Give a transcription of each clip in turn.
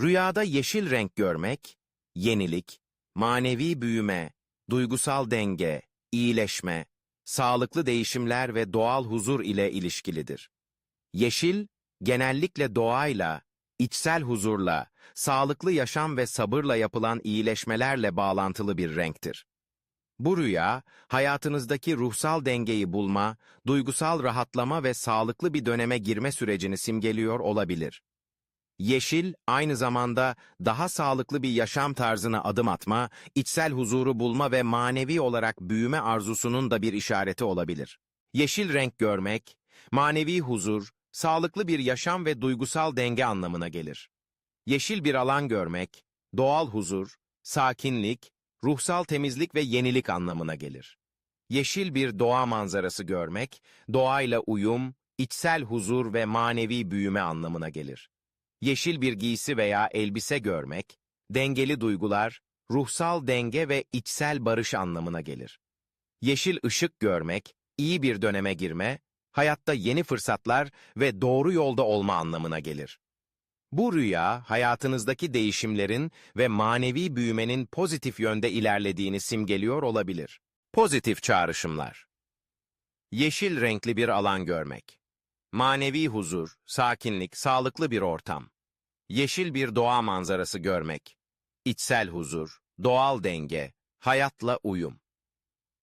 Rüyada yeşil renk görmek, yenilik, manevi büyüme, duygusal denge, iyileşme, sağlıklı değişimler ve doğal huzur ile ilişkilidir. Yeşil, genellikle doğayla, içsel huzurla, sağlıklı yaşam ve sabırla yapılan iyileşmelerle bağlantılı bir renktir. Bu rüya, hayatınızdaki ruhsal dengeyi bulma, duygusal rahatlama ve sağlıklı bir döneme girme sürecini simgeliyor olabilir. Yeşil, aynı zamanda daha sağlıklı bir yaşam tarzına adım atma, içsel huzuru bulma ve manevi olarak büyüme arzusunun da bir işareti olabilir. Yeşil renk görmek, manevi huzur, sağlıklı bir yaşam ve duygusal denge anlamına gelir. Yeşil bir alan görmek, doğal huzur, sakinlik, ruhsal temizlik ve yenilik anlamına gelir. Yeşil bir doğa manzarası görmek, doğayla uyum, içsel huzur ve manevi büyüme anlamına gelir. Yeşil bir giysi veya elbise görmek, dengeli duygular, ruhsal denge ve içsel barış anlamına gelir. Yeşil ışık görmek, iyi bir döneme girme, hayatta yeni fırsatlar ve doğru yolda olma anlamına gelir. Bu rüya, hayatınızdaki değişimlerin ve manevi büyümenin pozitif yönde ilerlediğini simgeliyor olabilir. Pozitif çağrışımlar Yeşil renkli bir alan görmek. Manevi huzur, sakinlik, sağlıklı bir ortam. Yeşil bir doğa manzarası görmek. İçsel huzur, doğal denge, hayatla uyum.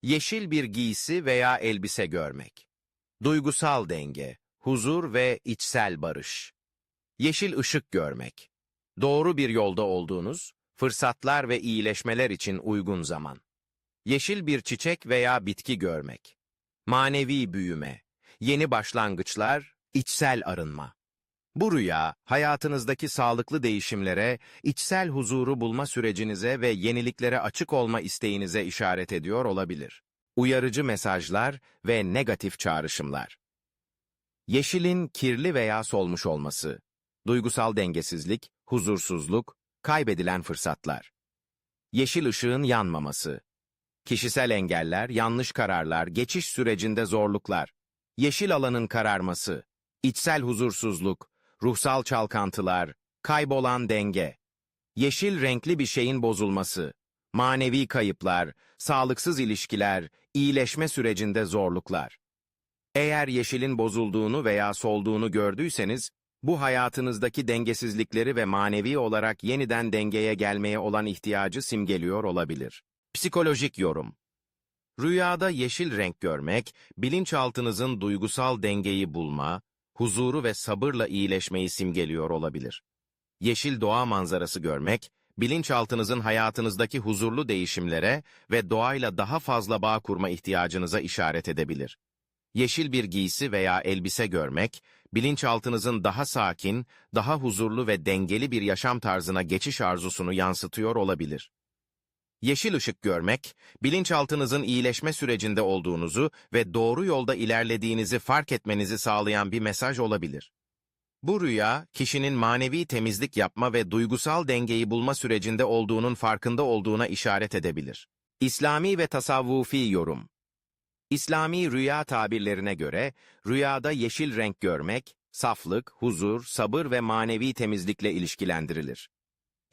Yeşil bir giysi veya elbise görmek. Duygusal denge, huzur ve içsel barış. Yeşil ışık görmek. Doğru bir yolda olduğunuz, fırsatlar ve iyileşmeler için uygun zaman. Yeşil bir çiçek veya bitki görmek. Manevi büyüme, yeni başlangıçlar, içsel arınma. Bu rüya, hayatınızdaki sağlıklı değişimlere, içsel huzuru bulma sürecinize ve yeniliklere açık olma isteğinize işaret ediyor olabilir. Uyarıcı mesajlar ve negatif çağrışımlar. Yeşilin kirli veya solmuş olması, duygusal dengesizlik, huzursuzluk, kaybedilen fırsatlar. Yeşil ışığın yanmaması, kişisel engeller, yanlış kararlar, geçiş sürecinde zorluklar, yeşil alanın kararması, içsel huzursuzluk, ruhsal çalkantılar, kaybolan denge, yeşil renkli bir şeyin bozulması, manevi kayıplar, sağlıksız ilişkiler, iyileşme sürecinde zorluklar. Eğer yeşilin bozulduğunu veya solduğunu gördüyseniz, bu hayatınızdaki dengesizlikleri ve manevi olarak yeniden dengeye gelmeye olan ihtiyacı simgeliyor olabilir. Psikolojik yorum Rüyada yeşil renk görmek, bilinçaltınızın duygusal dengeyi bulma, huzuru ve sabırla iyileşmeyi simgeliyor olabilir. Yeşil doğa manzarası görmek, bilinçaltınızın hayatınızdaki huzurlu değişimlere ve doğayla daha fazla bağ kurma ihtiyacınıza işaret edebilir. Yeşil bir giysi veya elbise görmek, bilinçaltınızın daha sakin, daha huzurlu ve dengeli bir yaşam tarzına geçiş arzusunu yansıtıyor olabilir. Yeşil ışık görmek, bilinçaltınızın iyileşme sürecinde olduğunuzu ve doğru yolda ilerlediğinizi fark etmenizi sağlayan bir mesaj olabilir. Bu rüya, kişinin manevi temizlik yapma ve duygusal dengeyi bulma sürecinde olduğunun farkında olduğuna işaret edebilir. İslami ve tasavvufi yorum İslami rüya tabirlerine göre, rüyada yeşil renk görmek, saflık, huzur, sabır ve manevi temizlikle ilişkilendirilir.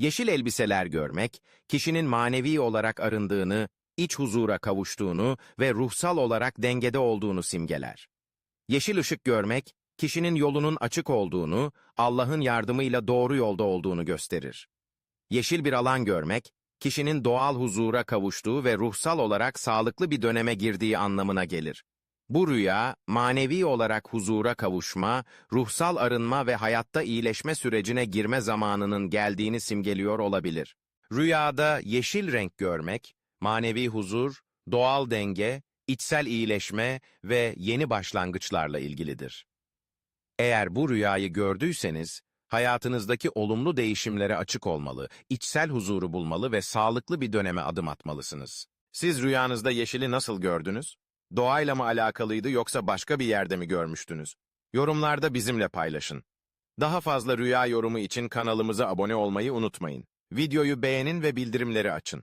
Yeşil elbiseler görmek, kişinin manevi olarak arındığını, iç huzura kavuştuğunu ve ruhsal olarak dengede olduğunu simgeler. Yeşil ışık görmek, kişinin yolunun açık olduğunu, Allah'ın yardımıyla doğru yolda olduğunu gösterir. Yeşil bir alan görmek, kişinin doğal huzura kavuştuğu ve ruhsal olarak sağlıklı bir döneme girdiği anlamına gelir. Bu rüya, manevi olarak huzura kavuşma, ruhsal arınma ve hayatta iyileşme sürecine girme zamanının geldiğini simgeliyor olabilir. Rüyada yeşil renk görmek, manevi huzur, doğal denge, içsel iyileşme ve yeni başlangıçlarla ilgilidir. Eğer bu rüyayı gördüyseniz, hayatınızdaki olumlu değişimlere açık olmalı, içsel huzuru bulmalı ve sağlıklı bir döneme adım atmalısınız. Siz rüyanızda yeşili nasıl gördünüz? Doğayla mı alakalıydı yoksa başka bir yerde mi görmüştünüz? Yorumlarda bizimle paylaşın. Daha fazla rüya yorumu için kanalımıza abone olmayı unutmayın. Videoyu beğenin ve bildirimleri açın.